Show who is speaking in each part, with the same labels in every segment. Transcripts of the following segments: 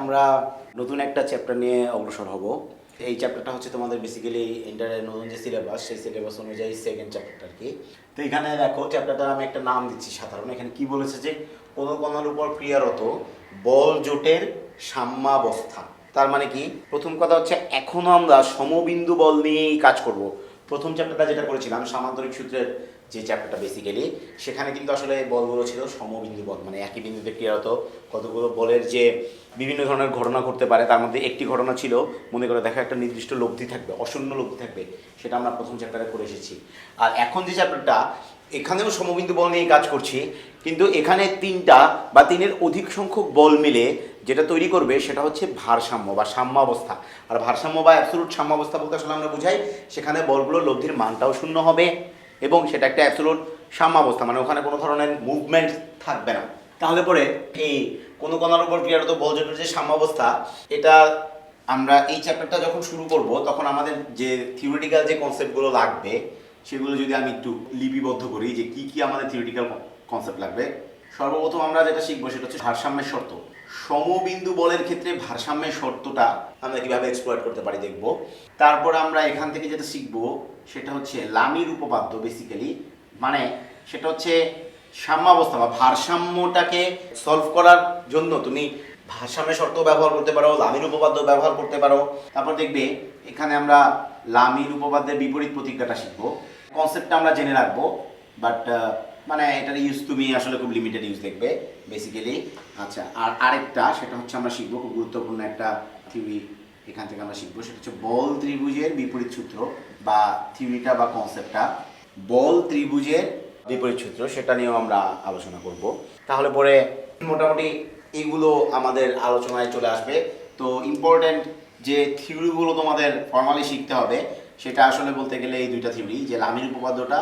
Speaker 1: আমরা নতুন একটা চ্যাপ্টার নিয়ে অগ্রসর হব। এই চ্যাপ্টারটা হচ্ছে তোমাদের বেসিক্যালি ইন্টারের নতুন যে সিলেবাস সেই সিলেবাস অনুযায়ী সেকেন্ড চ্যাপ্টারটা কি। তো এখানে দেখো চ্যাপ্টারটা আমি একটা নাম দিচ্ছি সাধারণ। এখানে কি বলেছে যে, কোনো কণার উপর ক্রিয়ারত বল জোটের সাম্যাবস্থা। তার মানে কি? প্রথম কথা হচ্ছে, এখনও আমরা সমবিন্দু বল নিয়েই কাজ করব। প্রথম চ্যাপ্টারটা যেটা করেছিলাম, সামান্তরিক সূত্রের যে চ্যাপ্টারটা বেসিক্যালি সেখানে কিন্তু আসলে বলগুলো ছিল সমবিন্দু বল মানে একই বিন্দুতে ক্রিয়ারত। কতগুলো বলের যে বিভিন্ন ধরনের ঘটনা ঘটতে পারে, তার মধ্যে একটি ঘটনা ছিল, মনে করে দেখা একটা নির্দিষ্ট লব্ধি থাকবে, অশূন্য লব্ধি থাকবে, সেটা আমরা প্রথম চ্যাপ্টারে করে এসেছি। আর এখন যে চ্যাপ্টারটা এখানেও সমবিন্দু বল নিয়ে কাজ করছি, কিন্তু এখানে তিনটা বা তিনের অধিক সংখ্যক বল মিলে যেটা তৈরি করবে, সেটা হচ্ছে ভারসাম্য বা সাম্যাবস্থা। আর ভারসাম্য বা অ্যাবসোলুট সাম্যাবস্থা বলতে আসলে আমরা বুঝাই, সেখানে বলগুলোর লব্ধির মানটাও শূন্য হবে। এবং সেটা একটা অ্যাবসোলুট সাম্যাবস্থা মানে ওখানে কোনো ধরনের মুভমেন্ট থাকবে না। তাহলে পরে এই কোনো কোনার উপর ক্রিয়ারত বল জোটের যে সাম্যাবস্থা, এটা আমরা এই চ্যাপ্টারটা যখন শুরু করব, তখন আমাদের যে থিওরিটিক্যাল যে কনসেপ্টগুলো লাগবে, সেগুলো যদি আমি একটু লিপিবদ্ধ করি যে কি কি আমাদের থিওরিটিক্যাল কনসেপ্ট লাগবে সর্বপ্রথম আমরা যেটা শিখব সেটা হচ্ছে ভারসাম্যের শর্ত। সমবিন্দু বলের ক্ষেত্রে ভারসাম্যের শর্তটা আমরা কীভাবে এক্সপ্লয়েট করতে পারি দেখব। তারপর আমরা এখান থেকে যেটা শিখব সেটা হচ্ছে লামির উপপাদ্য বেসিক্যালি মানে সেটা হচ্ছে সাম্যাবস্থা বা ভারসাম্যটাকে সলভ করার জন্য তুমি ভারসাম্যের শর্ত ব্যবহার করতে পারো, লামির উপপাদ্য ব্যবহার করতে পারো। তারপর দেখবে এখানে আমরা লামির উপপাদ্যের বিপরীত প্রতিজ্ঞাটা শিখব। কনসেপ্টটা আমরা জেনে রাখব বাট মানে এটার ইউজ তুমি আসলে খুব লিমিটেড ইউজ দেখবে বেসিক্যালি আচ্ছা আর আরেকটা, সেটা হচ্ছে আমরা শিখব খুব গুরুত্বপূর্ণ একটা থিওরি এখান থেকে আমরা শিখব, সেটা হচ্ছে বল ত্রিভুজের বিপরীত সূত্র বা থিওরিটা বা কনসেপ্টটা বল ত্রিভুজের বিপরীত সূত্র, সেটা নিয়েও আমরা আলোচনা করব। তাহলে পরে মোটামুটি এগুলো আমাদের আলোচনায় চলে আসবে। তো ইম্পর্ট্যান্ট যে থিওরিগুলো তোমাদের ফর্মালি শিখতে হবে, সেটা আসলে বলতে গেলে এই দুইটা থিওরি যে লামির উপপাদ্যটা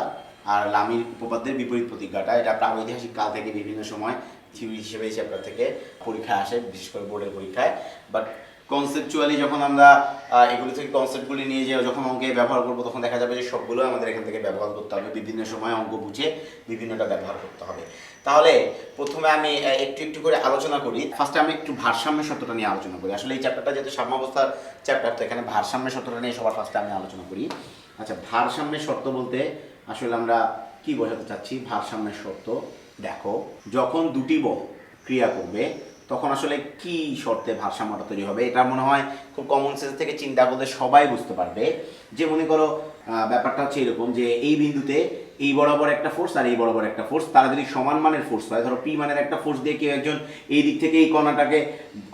Speaker 1: আর লামির উপপাদ্যের বিপরীত প্রতিজ্ঞাটা, এটা প্রাগৈতিহাসিক কাল থেকে বিভিন্ন সময় থিওরি হিসেবে এই চ্যাপ্টার থেকে পরীক্ষায় আসে, বিশেষ করে বোর্ডের পরীক্ষায়। বাট কনসেপচুয়ালি যখন আমরা এগুলো থেকে কনসেপ্টগুলি নিয়ে যে যখন অঙ্কে ব্যবহার করব, তখন দেখা যাবে যে সবগুলো আমাদের এখান থেকে ব্যবহার করতে হবে। বিভিন্ন সময় অঙ্ক বুঝে বিভিন্নটা ব্যবহার করতে হবে। তাহলে প্রথমে আমি একটু একটু করে আলোচনা করি। ফার্স্টে আমি একটু ভারসাম্য শর্তটা নিয়ে আলোচনা করি। আসলে এই চ্যাপ্টারটা যেহেতু সাম্যাবস্থার চ্যাপ্টার তো এখানে ভারসাম্য শর্তটা নিয়ে সবার ফার্স্টে আমি আলোচনা করি। আচ্ছা ভারসাম্যের শর্ত বলতে আসলে আমরা কি বোঝাতে চাচ্ছি? ভারসাম্যের শর্ত। দেখো, যখন দুটি বল ক্রিয়া করবে, তখন আসলে কি শর্তে ভারসাম্যটা তৈরি হবে? এটা মনে হয় খুব কমন সেন্স থেকে চিন্তা করলে সবাই বুঝতে পারবে। যে মনে করো ব্যাপারটা হচ্ছে এরকম যে এই বিন্দুতে এই বরাবর একটা ফোর্স আর এই বরাবর একটা ফোর্স তারা যদি সমান মানের ফোর্স হয়, ধরো পি মানের একটা ফোর্স দিয়ে কেউ একজন এই দিক থেকে এই কণাটাকে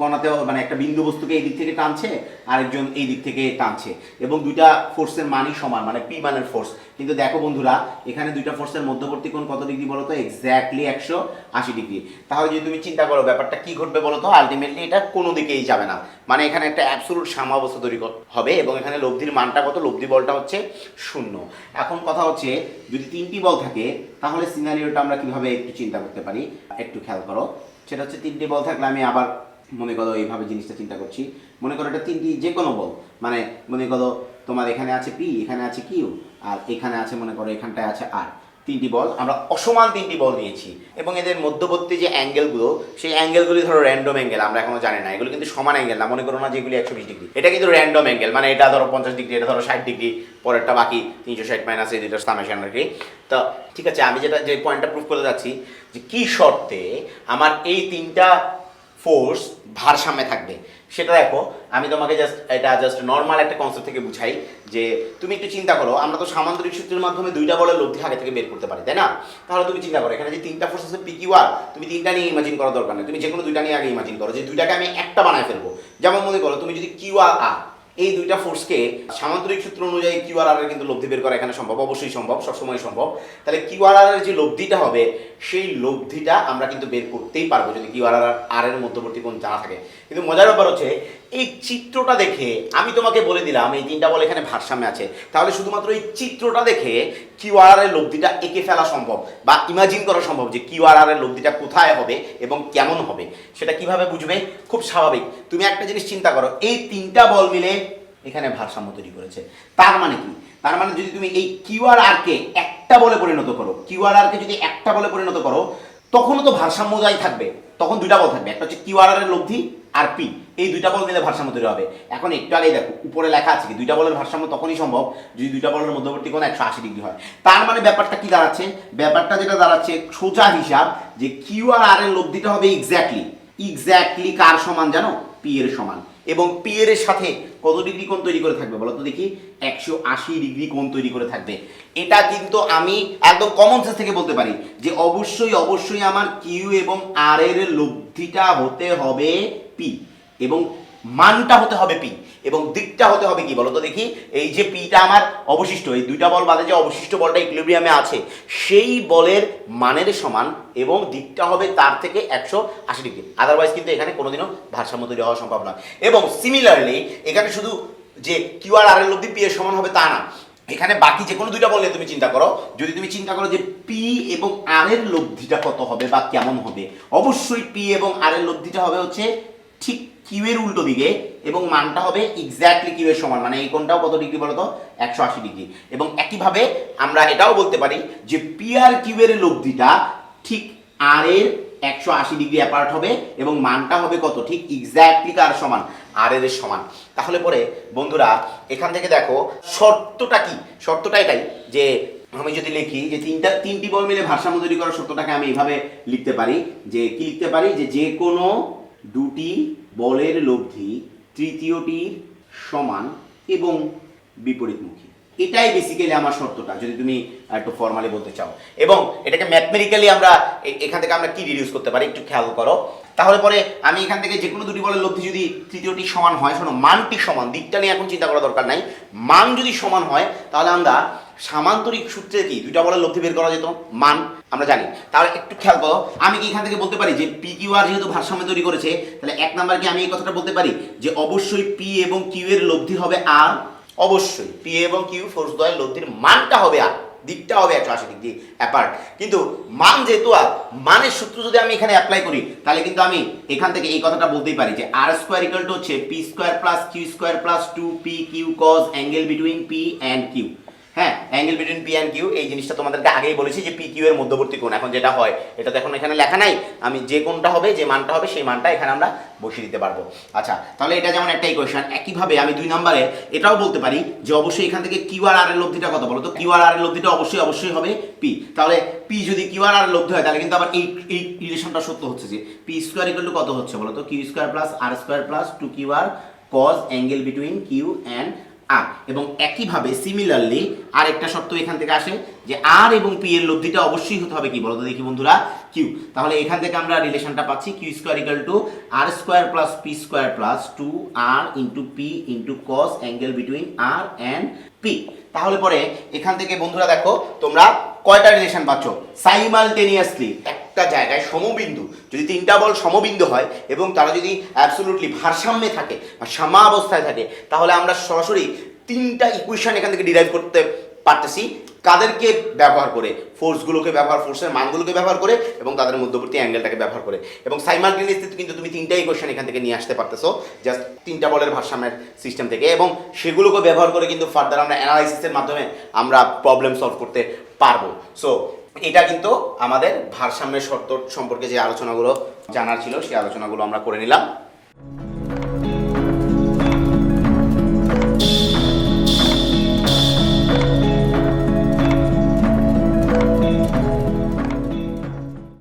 Speaker 1: কণাতে মানে একটা বিন্দু বস্তুকে এই দিক থেকে টানছে, আরেকজন এই দিক থেকে টানছে। এবং দুইটা ফোর্সের মানই সমান মানে পি মানের ফোর্স কিন্তু দেখো বন্ধুরা, এখানে দুইটা ফোর্সের মধ্যবর্তী কোণ কত ডিগ্রি বলো তো এক্স্যাক্টলি একশো আশি ডিগ্রি তাহলে যদি তুমি চিন্তা করো ব্যাপারটা কি ঘটবে বলো তো আলটিমেটলি এটা কোনো দিকেই যাবে না। মানে এখানে একটা অ্যাবসোলুট সাম্যাবস্থা তৈরি হবে এবং এখানে লব্ধির মানটা কত? লব্ধি বলটা হচ্ছে শূন্য। এখন কথা হচ্ছে, যদি তিনটি বল থাকে, তাহলে সিনারিওটা আমরা কীভাবে একটু চিন্তা করতে পারি? একটু খেয়াল করো। সেটা হচ্ছে তিনটি বল থাকলে আমি আবার মনে করো এইভাবে জিনিসটা চিন্তা করছি। মনে করো এটা তিনটি যে কোনো বল। মানে মনে করো তোমার এখানে আছে পি, এখানে আছে কিউ, আর এখানে আছে, মনে করো, এখানটায় আছে আর। তিনটি বল, আমরা অসমান তিনটি বল নিয়েছি। এবং এদের মধ্যবর্তী যে অ্যাঙ্গেলগুলো, সেই অ্যাঙ্গেলগুলি ধরো র্যান্ডম অ্যাঙ্গেল আমরা এখনও জানি না। এগুলো কিন্তু সমান অ্যাঙ্গেল না, মনে করো না যেগুলি একশো বিশ ডিগ্রি। এটা কিন্তু র্যান্ডম অ্যাঙ্গেল মানে এটা ধরো পঞ্চাশ ডিগ্রি, এটা ধরো ষাট ডিগ্রি, পরেরটা বাকি তিনশো ষাট মাইনাস এই দুটো সামেশন আর তো, ঠিক আছে, আমি যেটা, যে পয়েন্টটা প্রুফ করতে যাচ্ছি, যে কি শর্তে আমার এই তিনটা ফোর্স ভারসাম্যে থাকবে। সেটা দেখো, আমি তোমাকে জাস্ট এটা জাস্ট নর্মাল একটা কনসেপ্ট থেকে বুঝাই যে তুমি একটু চিন্তা করো, আমরা তো সামান্তরিক সূত্রের মাধ্যমে দুইটা বলের লব্ধি আগে থেকে বের করতে পারি, তাই না? তাহলে তুমি চিন্তা করো, এখানে যে তিনটা ফোর্স আছে পিকিউ আর, তুমি তিনটা নিয়ে ইমাজিন করার দরকার নেই, তুমি যে কোনো দুইটা নিয়ে আগে ইমাজিন করো, যে দুইটাকে আমি একটা বানায় ফেলব। যেমন মনে করো, তুমি যদি কিউ আর আর এই দুইটা ফোর্সকে সামান্তরিক সূত্র অনুযায়ী কিউ আর এর কিন্তু লব্ধি বের করা এখানে সম্ভব, অবশ্যই সম্ভব, সবসময় সম্ভব। তাহলে কিউ আর এর যে লব্ধিটা হবে, সেই লব্ধিটা আমরা কিন্তু বের করতেই পারব যদি কিউ আর আর এর মধ্যবর্তী কোন জানা থাকে। কিন্তু মজার ব্যাপার হচ্ছে এই চিত্রটা দেখে আমি তোমাকে বলে দিলাম, এই তিনটা বল এখানে ভারসাম্যে আছে। তাহলে শুধুমাত্র এই চিত্রটা দেখে কিউ আর এর লব্ধিটা এঁকে ফেলা সম্ভব বা ইমাজিন করা সম্ভব যে কিউ আর এর লব্ধিটা কোথায় হবে এবং কেমন হবে। সেটা কীভাবে বুঝবে? খুব স্বাভাবিক। তুমি একটা জিনিস চিন্তা করো, এই তিনটা বল মিলে এখানে ভারসাম্য তৈরি করেছে। তার মানে কি? তার মানে যদি তুমি এই কিউআর আর কে একটা বলে পরিণত করো কিউআর আর কে যদি একটা বলে পরিণত করো, তখনও তো ভারসাম্য যাই থাকবে। তখন দুইটা বল থাকবে, একটা হচ্ছে কিউআর এর লব্ধি আর পি। এই দুইটা বল মিলে ভারসাম্য তৈরি হবে। এখন একটু আগে দেখো, উপরে লেখা আছে কি, দুইটা বলের ভারসাম্য তখনই সম্ভব যদি দুইটা বলের মধ্যবর্তী কোণ একশো আশি ডিগ্রি হয়। তার মানে ব্যাপারটা কি দাঁড়াচ্ছে? ব্যাপারটা যেটা দাঁড়াচ্ছে, সোজা হিসাব যে কিউ আর আর এর লব্ধিটা হবে এক্স্যাক্টলি এক্স্যাক্টলি কার সমান জানো? পি এর সমান। এবং পি এর সাথে কত ডিগ্রি কোণ তৈরি করে থাকবে বলো তো দেখি? একশো আশি ডিগ্রি কোণ তৈরি করে থাকবে। এটা কিন্তু আমি একদম কমন সেন্স থেকে বলতে পারি যে অবশ্যই অবশ্যই আমার কিউ এবং আর এর লব্ধিটা হতে হবে পি এবং মানটা হতে হবে পি, এবং দিকটা হতে হবে কি বলো তো দেখি? এই যে পিটা আমার অবশিষ্ট, এই দুইটা বল বাদে যে অবশিষ্ট বলটা ইকুইলিব্রিয়ামে আছে, সেই বলের মানের সমান এবং দিকটা হবে তার থেকে একশো আশি ডিগ্রি। আদারওয়াইজ কিন্তু এখানে কোনোদিনও ভারসাম্য তৈরি হওয়া সম্ভব নয়। এবং সিমিলারলি এখানে শুধু যে কিউ আর আর এর লব্ধি পি এর সমান হবে তা না। এখানে বাকি যে কোনো দুইটা বললে তুমি চিন্তা করো, যদি তুমি চিন্তা করো যে পি এবং আর এর লব্ধিটা কত হবে বা কেমন হবে, অবশ্যই পি এবং আর এর লব্ধিটা হবে হচ্ছে ঠিক কিউ এর উল্টো দিকে এবং মানটা হবে এক্স্যাক্টলি কিউ এর সমান মানে এই কোণটাও কত ডিগ্রি বলো তো একশো আশি ডিগ্রি। এবং একইভাবে আমরা এটাও বলতে পারি যে পি আর কিউ এর লব্ধিটা ঠিক আর এর একশো আশি ডিগ্রি অ্যাপার্ট হবে এবং মানটা হবে কত? ঠিক এক্স্যাক্টলি কার সমান? আর এর সমান। তাহলে পরে বন্ধুরা, এখান থেকে দেখো শর্তটা কি? শর্তটা এটাই যে আমি যদি লিখি যে তিনটা, তিনটি বল মিলে ভারসাম্য তৈরি করার শর্তটাকে আমি এইভাবে লিখতে পারি যে কি লিখতে পারি? যে যে কোনো দুটি বলের লব্ধি তৃতীয়টির সমান এবং বিপরীতমুখী। এটাই বেসিক্যালি আমার শর্তটা, যদি তুমি একটু ফর্মালি বলতে চাও। এবং এটাকে ম্যাথমেটিক্যালি আমরা এখান থেকে আমরা কি রিডিউস করতে পারি একটু খেয়াল করো। তাহলে পরে আমি এখান থেকে যে কোনো দুটি বলের লব্ধি যদি তৃতীয়টি সমান হয়, শোনো, মানটি সমান, দিকটা নিয়ে এখন চিন্তা করা দরকার নাই। মান যদি সমান হয়, তাহলে আমরা সামান্তরিক সূত্রে কি? দুইটা বলের লব্ধি বের করা যেত? মান, আমরা জানি। তাহলে একটু খেয়াল করো, আমি কি এখান থেকে বলতে পারি যে পি কিউ আর যেহেতু ভারসাম্য তৈরি করেছে, তাহলে এক নাম্বার কি আমি এই কথাটা বলতে পারি? যে অবশ্যই পি এবং কিউ এর লব্ধি হবে আর অবশ্যই পি এবং কিউ ফোর্স দ্বয়ের লব্ধির মানটা হবে আর দিকটা হবে একশো আশি ডিগ্রি অ্যাপার্ট কিন্তু মান যেহেতু আর মানের সূত্র যদি আমি এখানে অ্যাপ্লাই করি, তাহলে কিন্তু আমি এখান থেকে এই কথাটা বলতেই পারি যে আর স্কোয়ার ইকাল টু হচ্ছে P square plus Q square plus two P Q cos angle between P and Q হ্যাঁ angle between P and Q এই জিনিসটা তোমাদেরকে আগেই বলেছি যে পি কিউ এর মধ্যবর্তী কোণ। এখন যেটা হয়, এটা তো এখন এখানে লেখা নাই, আমি যে কোণটা হবে, যে মানটা হবে, সেই মানটা এখানে আমরা বসিয়ে দিতে পারব। আচ্ছা তাহলে এটা যেমন একটা ইকুয়েশন একইভাবে আমি দুই নম্বরে এটাও বলতে পারি যে অবশ্যই এখান থেকে কিউ আর এর লব্ধিটা কত বলো তো কিউ আর এর লব্ধিটা অবশ্যই অবশ্যই হবে পি তাহলে পি যদি কিউ আর আর লব্ধি হয়, তাহলে কিন্তু আবার এই এই রিলেশনটা সত্য হচ্ছে যে পি স্কোয়ার ইকুয়াল টু কত হচ্ছে বলো তো? Q square plus R square plus two Q R cos angle between Q and R এবং একইভাবে সিমিলারলি আর একটা শর্ত এখান থেকে আসে যে আর এবং পি এর লব্ধিটা অবশ্যই হতে হবে কি? বলতো দেখি বন্ধুরা কিউ তাহলে এখান থেকে আমরা রিলেশনটা পাচ্ছি Q square equal to R square plus P square plus two R into P into cos angle between R and P তাহলে পরে এখান থেকে বন্ধুরা দেখো, তোমরা কয়টা রিলেশন পাচ্ছ? সাইমালটেনিয়াসলি একটা জায়গায় সমবিন্দু। যদি তিনটা বল সমবিন্দু হয় এবং তারা যদি অ্যাবসোলুটলি ভারসাম্যে থাকে বা সামা অবস্থায় থাকে, তাহলে আমরা সরাসরি তিনটা ইকুয়েশন এখান থেকে ডিরাইভ করতে পারতেছি। কাদেরকে ব্যবহার করে ফোর্সগুলোকে ব্যবহার ফোর্সের মানগুলোকে ব্যবহার করে এবং তাদের মধ্যবর্তী অ্যাঙ্গেলটাকে ব্যবহার করে। এবং সাইমালটেনিয়াসলি কিন্তু তুমি তিনটা ইকুয়েশন এখান থেকে নিয়ে আসতে পারতেছো জাস্ট তিনটা বলের ভারসাম্যের সিস্টেম থেকে। এবং সেগুলোকে ব্যবহার করে কিন্তু ফার্দার আমরা অ্যানালাইসিসের মাধ্যমে আমরা প্রবলেম সলভ করতে পারব। সো এটা কিন্তু আমাদের ভারসাম্যের শর্ত সম্পর্কে যে আলোচনাগুলো জানার ছিল, সেই আলোচনাগুলো আমরা করে নিলাম।